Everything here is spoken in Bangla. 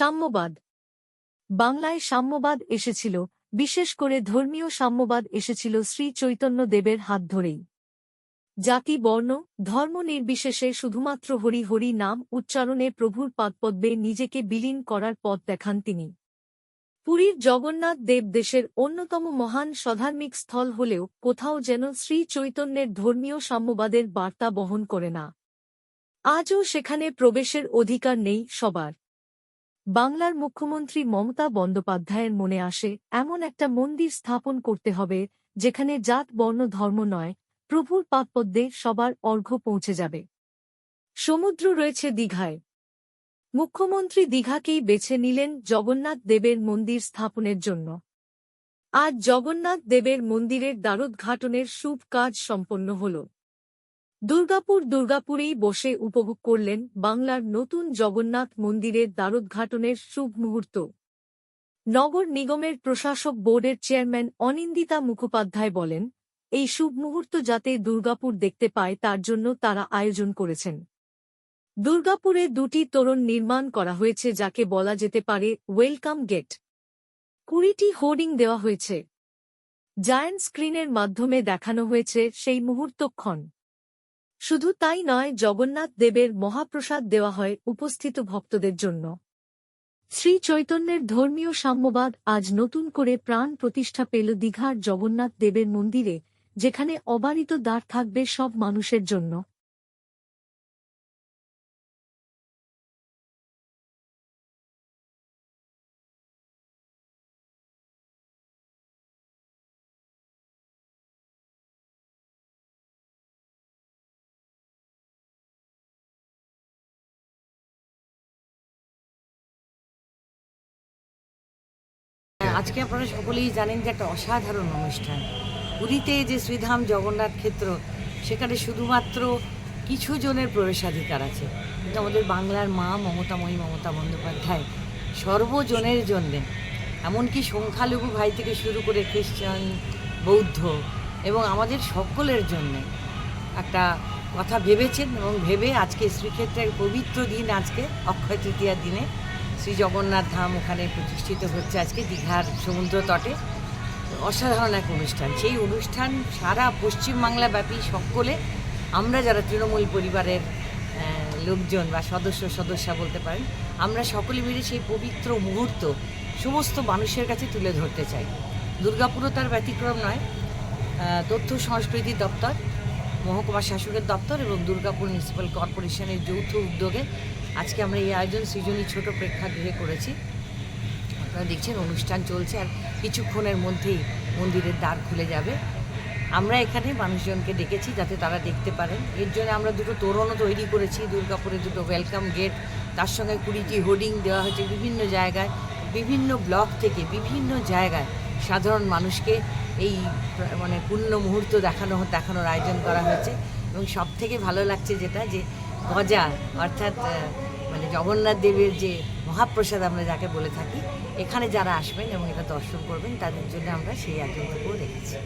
সাম্যবাদ। বাংলায় সাম্যবাদ এসেছিল, বিশেষ করে ধর্মীয় সাম্যবাদ এসেছিল শ্রী চৈতন্য দেবের হাত ধরেই। জাতি, বর্ণ, ধর্ম নির্বিশেষে শুধুমাত্র হরি হরি নাম উচ্চারণে প্রভুর পাদপদ্মে নিজেকে বিলীন করার পথ দেখান তিনি। পুরীর জগন্নাথ দেব দেশের অন্যতম মহান সধার্মিক স্থল হলেও কোথাও যেন শ্রী চৈতন্যের ধর্মীয় সাম্যবাদের বার্তা বহন করে না। আজও সেখানে প্রবেশের অধিকার নেই সবার। বাংলার মুখ্যমন্ত্রী মমতা বন্দ্যোপাধ্যায়ের মনে আসে, এমন একটা মন্দির স্থাপন করতে হবে, যেখানে জাত, বর্ণ, ধর্ম নয়, প্রভুর পাদপদ্মে সবার অর্ঘ্য পৌঁছে যাবে। সমুদ্র রয়েছে দীঘায়। মুখ্যমন্ত্রী দীঘাকেই বেছে নিলেন জগন্নাথ দেবের মন্দির স্থাপনের জন্য। আজ জগন্নাথ দেবের মন্দিরের দ্বারোদ্ঘাটনের শুভ কাজ সম্পন্ন হল। দুর্গাপুর দুর্গাপুরেই বসে উপভোগ করলেন বাংলার নতুন জগন্নাথ মন্দিরের দ্বারোদ্ঘাটনের শুভ মুহূর্ত। নগর নিগমের প্রশাসক বোর্ডের চেয়ারম্যান অনিন্দিতা মুখোপাধ্যায় বলেন, এই শুভ মুহূর্ত যাতে দুর্গাপুর দেখতে পায়, তার জন্য তারা আয়োজন করেছেন। দুর্গাপুরে দুটি তোরণ নির্মাণ করা হয়েছে, যাকে বলা যেতে পারে ওয়েলকাম গেট। কুড়িটি হোর্ডিং দেওয়া হয়েছে। জায়ান্ট স্ক্রিনের মাধ্যমে দেখানো হয়েছে সেই মুহূর্তক্ষণ। শুধু তাই নয়, জগন্নাথ দেবের মহাপ্রসাদ দেওয়া হয় উপস্থিত ভক্তদের জন্য। শ্রী চৈতন্যের ধর্মীয় সাম্যবাদ আজ নতুন করে প্রাণ প্রতিষ্ঠা পেল দীঘার জগন্নাথ দেবের মন্দিরে, যেখানে অবারিত দ্বার থাকবে সব মানুষের জন্য। আজকে আপনারা সকলেই জানেন যে একটা অসাধারণ অনুষ্ঠান। পুরীতে যে শ্রীধাম জগন্নাথ ক্ষেত্র, সেখানে শুধুমাত্র কিছু জনের প্রবেশাধিকার আছে। কিন্তু আমাদের বাংলার মা মমতাময়ী মমতা বন্দ্যোপাধ্যায় সর্বজনের জন্যে, এমনকি সংখ্যালঘু ভাই থেকে শুরু করে খ্রিস্টান, বৌদ্ধ এবং আমাদের সকলের জন্যে একটা কথা ভেবেছেন এবং ভেবে আজকে শ্রীক্ষেত্রের পবিত্র দিন আজকে অক্ষয় তৃতীয়ার দিনে শ্রী জগন্নাথ ধাম ওখানে প্রতিষ্ঠিত হচ্ছে আজকে দীঘার সমুদ্র তটে। অসাধারণ এক অনুষ্ঠান। সেই অনুষ্ঠান সারা পশ্চিমবাংলা ব্যাপী সকলে, আমরা যারা তৃণমূল পরিবারের লোকজন বা সদস্য, সদস্যা বলতে পারেন, আমরা সকলে মিলে সেই পবিত্র মুহূর্ত সমস্ত মানুষের কাছে তুলে ধরতে চাই। দুর্গাপুরও তার ব্যতিক্রম নয় তথ্য সংস্কৃতি দপ্তর, মহকুমা শাসকের দপ্তর এবং দুর্গাপুর মিউনিসিপ্যাল কর্পোরেশনের যৌথ উদ্যোগে আজকে আমরা এই আয়োজন সৃজনী ছোট প্রেক্ষাগৃহে করেছি। আপনারা দেখছেন, অনুষ্ঠান চলছে আর কিছুক্ষণের মধ্যেই মন্দিরের দ্বার খুলে যাবে। আমরা এখানে মানুষজনকে ডেকেছি যাতে তারা দেখতে পারেন। এর জন্য আমরা দুটো তোরণও তৈরি করেছি দুর্গাপুরে দুটো ওয়েলকাম গেট তার সঙ্গে কুড়িটি হোর্ডিং দেওয়া হয়েছে বিভিন্ন জায়গায়, বিভিন্ন ব্লক থেকে বিভিন্ন জায়গায় সাধারণ মানুষকে এই মানে পূর্ণ মুহূর্ত দেখানো, দেখানোর আয়োজন করা হয়েছে। এবং সব থেকে ভালো লাগছে যেটা যে গজা অর্থাৎ মানে জগন্নাথ দেবের যে মহাপ্রসাদ আমরা যাকে বলে থাকি, এখানে যারা আসবেন এবং এটা দর্শন করবেন, তাদের জন্য আমরা সেই আয়োজনটুকুও রেখেছি।